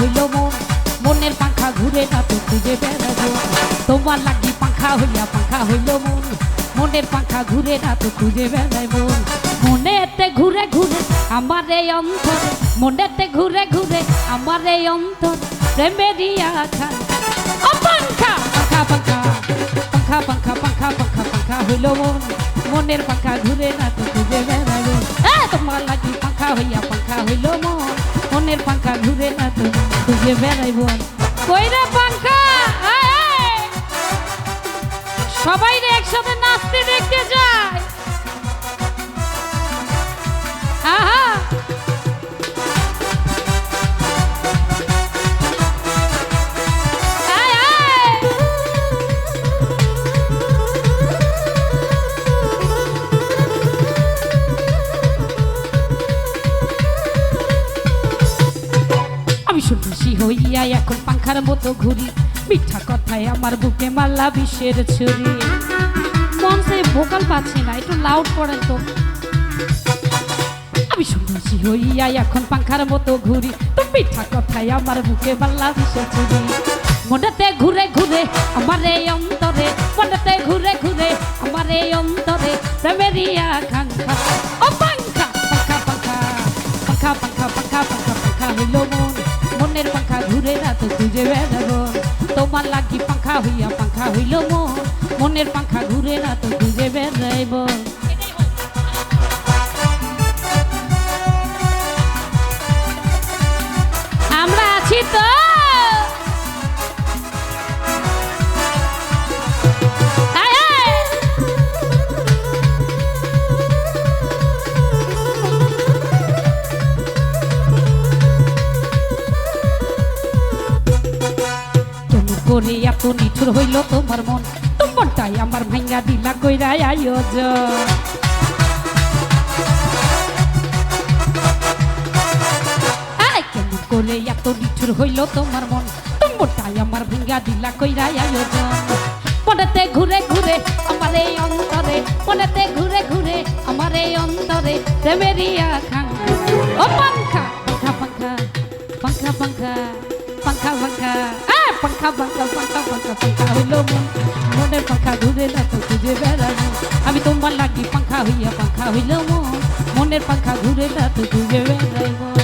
হইল মন। মনের পাখা ঘুরে না তো খুঁজে বেড়াবো। তোমার লাগি পাখা হইয়া পাখা হইল মন। মনের পাখা ঘুরে না তো খুঁজে বেড়াই মন মনেতে ঘুরে ঘুরে আমার এই অন্তর। মনেতে ঘুরে ঘুরে আমার এই অন্তর। প্রেমেরই আখান ও পাখা পাখা পাখা। পাখা পাখা পাখা পাখা পাখা হইল মন। মনের পাখা ঘুরে না তো খুঁজে বেড়াবো। এ, তোমার লাগি পাখা হইয়া পাখা হইল মন। মনের পাখা ঘুরে না তো, খুঁজে বেড়াইব কইরা পাঙ্খা। সবাই রে একসাথে নাচতে দেখতে যায়। আহা! ভীষণ খুশি হইয়া এখন পাংখার মতো ঘুরি। মিঠা কথায় আমার বুকে মাল্লা বিষের ছুরি। মন সে ভোকাল পাচ্ছি না, একটু লাউড করেন তো। আমি শুনেছি হইয়া এখন পাংখার মতো ঘুরি। তো মিঠা কথায় আমার বুকে মাল্লা বিষের ছুরি। মনেতে ঘুরে ঘুরে আমার এই অন্তরে, মনেতে ঘুরে ঘুরে আমার এই অন্তরে প্রেমেরিয়া খাঙ্খা ও পাঙ্খা পাখা পাখা পাখা পাখা পাখা পাখা পাখা হইল মন। মনের পাখা ঘুরে রাত খুঁজে বেড়াব। তোমার লাগি পাখা হইয়া পাখা হইল মন। মনের পাখা ঘুরে রাত খুঁজে বেড়াইব। নিঠুর হইল তোমার মন। তোমারটাই আমার ভাঙ্গা দিলা কইরা আয়োজন করে এত নিঠুর হইল তোমার মন। তোমারটাই আমার ভাঙ্গা দিলা কইরা আয়োজন মনেতে ঘুরে ঘুরে আমার এই অন্তরে, মনেতে ঘুরে ঘুরে আমার এই অন্তরে প্রেমেরই আকাঙ্ক্ষা ও পাঙ্খা পাঙ্খা পাঙ্খা পাঙ্খা পাঙ্খা পাঙ্খা পাঙ্খা পাখা পাখা পাখা পাখা পাখা হইল মন। মনে পাখা ঘুরে দেখো খুঁজে বেড়ানো আমি তোমার লাগি পাখা হইয়া পাখা হইল মন। মনের পাখা ঘুরে দেখো খুঁজে বেড়াইব।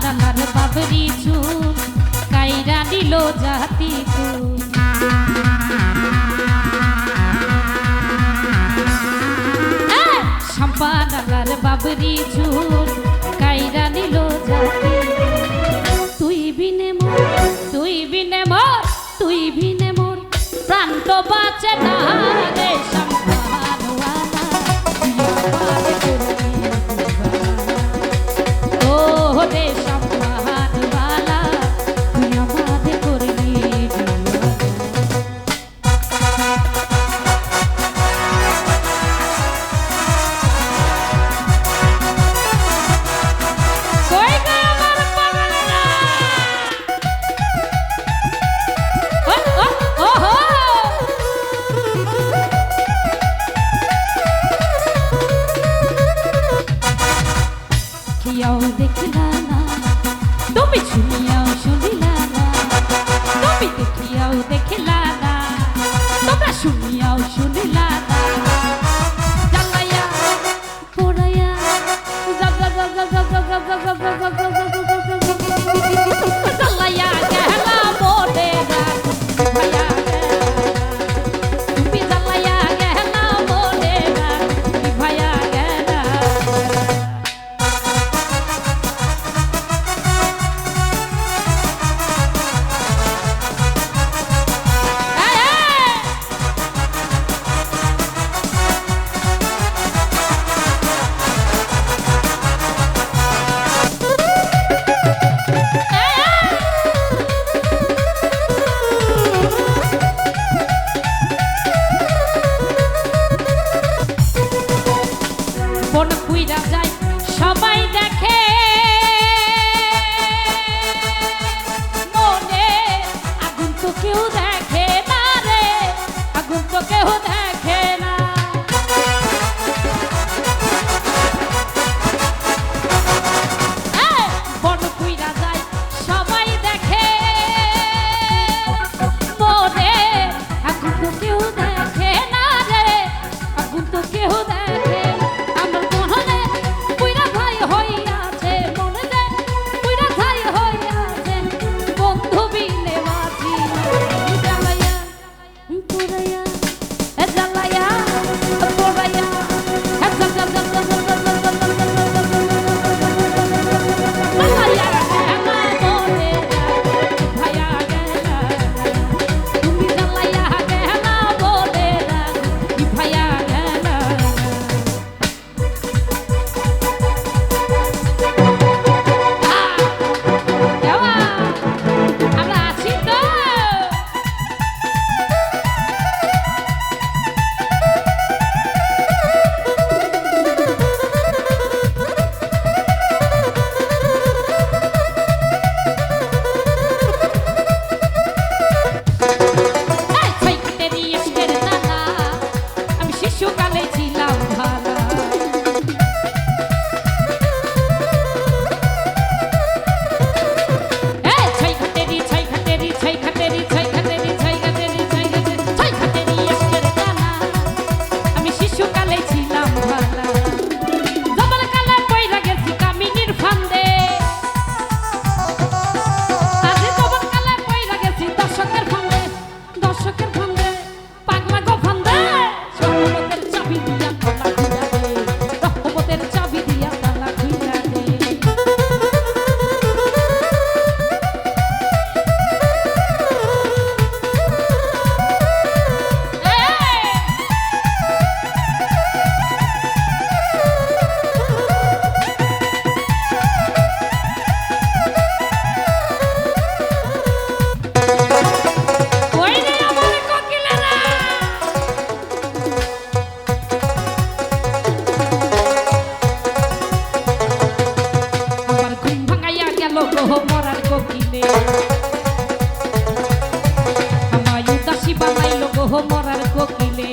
সম্পাদনার বাবরি চুল, কাইরা দিল জাতি কুল সম্পাদনার বাবরি চুল, কাইরা দিল জাতি তুই বিনে মোর, তুই বিনে মোর, তুই বিনে মোর, প্রাণ তো বাঁচে না রে সম্পাদওয়ালা আমি দেখিয়াও দেখিলা কেহ দেখে না। মরার কোকিলে।